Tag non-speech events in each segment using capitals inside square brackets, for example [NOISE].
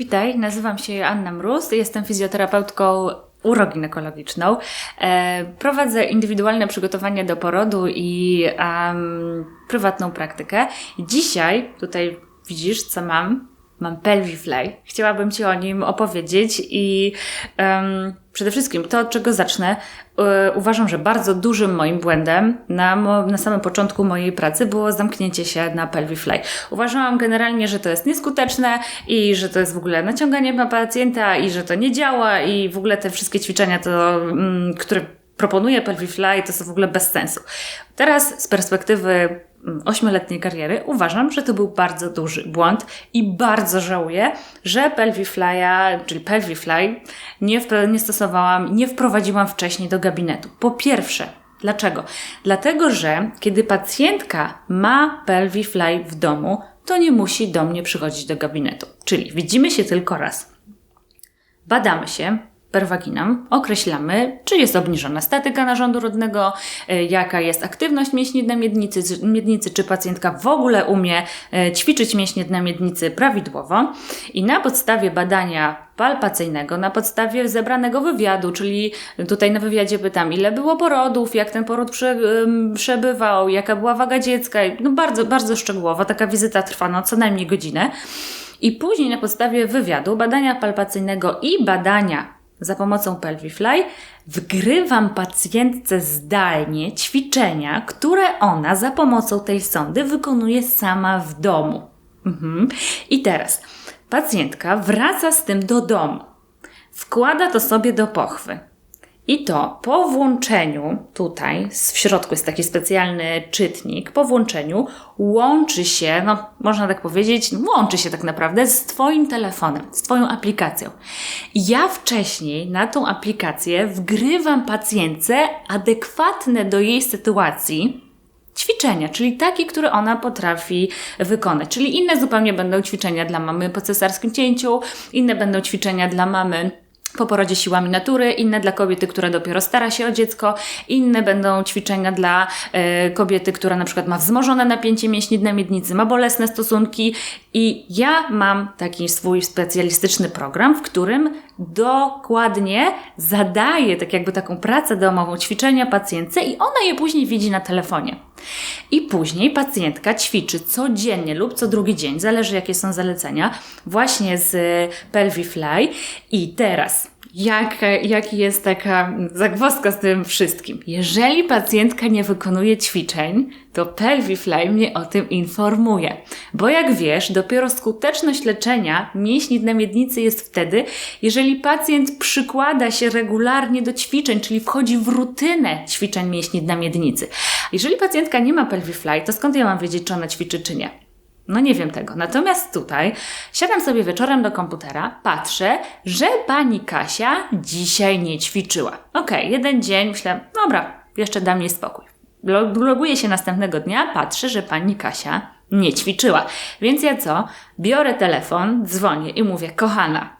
Witaj, nazywam się Anna Mróz, jestem fizjoterapeutką uroginekologiczną. E, prowadzę indywidualne przygotowanie do porodu i um, prywatną praktykę. Dzisiaj tutaj widzisz, co mam mam Pelvifly. Chciałabym Ci o nim opowiedzieć i um, przede wszystkim to, od czego zacznę, e, uważam, że bardzo dużym moim błędem na, na samym początku mojej pracy było zamknięcie się na Pelvifly. Uważałam generalnie, że to jest nieskuteczne i że to jest w ogóle naciąganie na pacjenta i że to nie działa i w ogóle te wszystkie ćwiczenia, to, mm, które proponuje Pelvifly, to są w ogóle bez sensu. Teraz z perspektywy ośmioletniej kariery, uważam, że to był bardzo duży błąd i bardzo żałuję, że Pelvifly'a, czyli Pelvifly, nie, nie stosowałam, nie wprowadziłam wcześniej do gabinetu. Po pierwsze, dlaczego? Dlatego, że kiedy pacjentka ma Pelvifly w domu, to nie musi do mnie przychodzić do gabinetu. Czyli widzimy się tylko raz. Badamy się, perwaginam określamy, czy jest obniżona statyka narządu rodnego, e, jaka jest aktywność mięśni dna miednicy, miednicy, czy pacjentka w ogóle umie e, ćwiczyć mięśnie dna miednicy prawidłowo. I na podstawie badania palpacyjnego, na podstawie zebranego wywiadu, czyli tutaj na wywiadzie pytam, ile było porodów, jak ten poród prze, przebywał, jaka była waga dziecka, no bardzo, bardzo szczegółowo, taka wizyta trwa no, co najmniej godzinę. I później na podstawie wywiadu, badania palpacyjnego i badania za pomocą Pelvifly wgrywam pacjentce zdalnie ćwiczenia, które ona za pomocą tej sondy wykonuje sama w domu. Mhm. I teraz pacjentka wraca z tym do domu. Wkłada to sobie do pochwy. I to po włączeniu, tutaj w środku jest taki specjalny czytnik, po włączeniu łączy się, no można tak powiedzieć, łączy się tak naprawdę z Twoim telefonem, z Twoją aplikacją. Ja wcześniej na tą aplikację wgrywam pacjentce adekwatne do jej sytuacji, ćwiczenia, czyli takie, które ona potrafi wykonać. Czyli inne zupełnie będą ćwiczenia dla mamy po cesarskim cięciu, inne będą ćwiczenia dla mamy po porodzie siłami natury, inne dla kobiety, która dopiero stara się o dziecko, inne będą ćwiczenia dla e, kobiety, która na przykład ma wzmożone napięcie mięśni dna miednicy, ma bolesne stosunki i ja mam taki swój specjalistyczny program, w którym dokładnie zadaję tak jakby taką pracę domową, ćwiczenia pacjentce i ona je później widzi na telefonie. I później pacjentka ćwiczy codziennie lub co drugi dzień, zależy jakie są zalecenia, właśnie z Pelvifly. I teraz jak, jaki jest taka zagwozdka z tym wszystkim. Jeżeli pacjentka nie wykonuje ćwiczeń, to Pelvifly mnie o tym informuje. Bo jak wiesz, dopiero skuteczność leczenia mięśni dna miednicy jest wtedy, jeżeli pacjent przykłada się regularnie do ćwiczeń, czyli wchodzi w rutynę ćwiczeń mięśni dna miednicy. Jeżeli pacjentka nie ma Pelvifly, to skąd ja mam wiedzieć, czy ona ćwiczy, czy nie? No nie wiem tego. Natomiast tutaj siadam sobie wieczorem do komputera, patrzę, że pani Kasia dzisiaj nie ćwiczyła. Okej, okay, jeden dzień, myślę, dobra, jeszcze dam jej spokój. Loguję się następnego dnia, patrzę, że pani Kasia nie ćwiczyła. Więc ja co? Biorę telefon, dzwonię i mówię, kochana,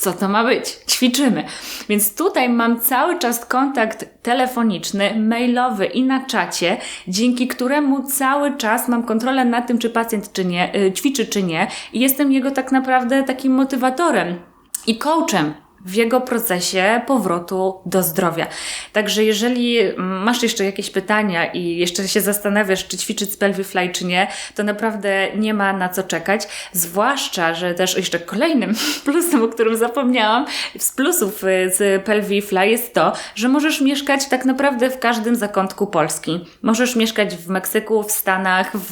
co to ma być? Ćwiczymy. Więc tutaj mam cały czas kontakt telefoniczny, mailowy i na czacie, dzięki któremu cały czas mam kontrolę nad tym, czy pacjent czy nie, y, ćwiczy czy nie i jestem jego tak naprawdę takim motywatorem i coachem w jego procesie powrotu do zdrowia. Także jeżeli masz jeszcze jakieś pytania i jeszcze się zastanawiasz, czy ćwiczyć Pelvifly, czy nie, to naprawdę nie ma na co czekać. Zwłaszcza, że też jeszcze kolejnym [LAUGHS] plusem, o którym zapomniałam, z plusów y, z Pelvifly jest to, że możesz mieszkać tak naprawdę w każdym zakątku Polski. Możesz mieszkać w Meksyku, w Stanach, w,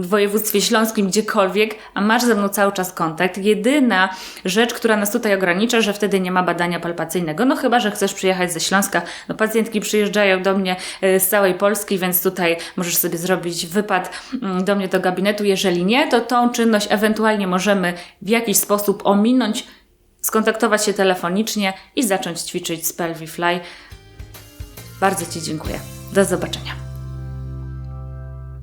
w województwie śląskim, gdziekolwiek, a masz ze mną cały czas kontakt. Jedyna rzecz, która która nas tutaj ogranicza, że wtedy nie ma badania palpacyjnego. No chyba, że chcesz przyjechać ze Śląska. No pacjentki przyjeżdżają do mnie e, z całej Polski, więc tutaj możesz sobie zrobić wypad mm, do mnie do gabinetu. Jeżeli nie, to tą czynność ewentualnie możemy w jakiś sposób ominąć, skontaktować się telefonicznie i zacząć ćwiczyć z Pelvifly. Bardzo Ci dziękuję. Do zobaczenia.